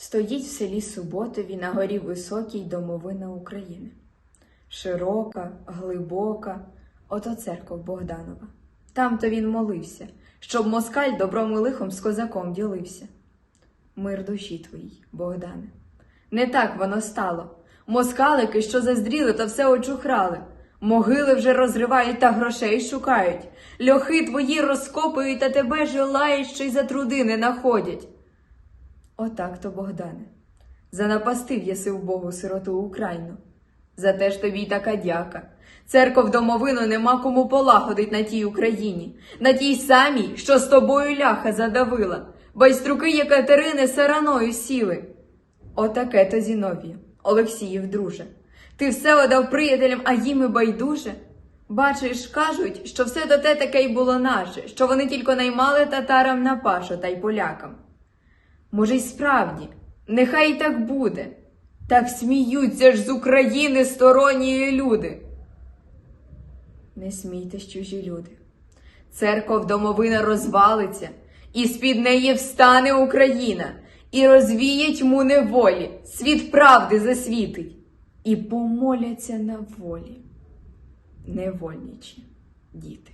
Стоїть в селі Суботові на горі високій домовина України. Широка, глибока, ото церков Богданова. Там-то він молився, щоб москаль добром і лихом з козаком ділився. Мир душі твоїй, Богдане. Не так воно стало. Москалики, що заздріли, та все очухрали. Могили вже розривають та грошей шукають. Льохи твої розкопують, та тебе желають, що й за труди не находять. Отак то, Богдане. Занапастив єси в Богу сироту Україну. За те ж тобі й така дяка. Церков домовину нема кому полагодить на тій Україні, на тій самій, що з тобою ляха задавила, байструки Єкатерини сараною сіли. Отаке то Зіновію, Олексіїв друже. Ти все одав приятелям, а їм і байдуже. Бачиш, кажуть, що все до те таке й було наше, що вони тільки наймали татарам на пашу та й полякам. Може, й справді, нехай і так буде. Так сміються ж з України сторонні люди. Не смійтесь, чужі люди. Церков домовина розвалиться, і з-під неї встане Україна, і розвіє тьму неволі, світ правди засвітить, і помоляться на волі. Невольничі діти.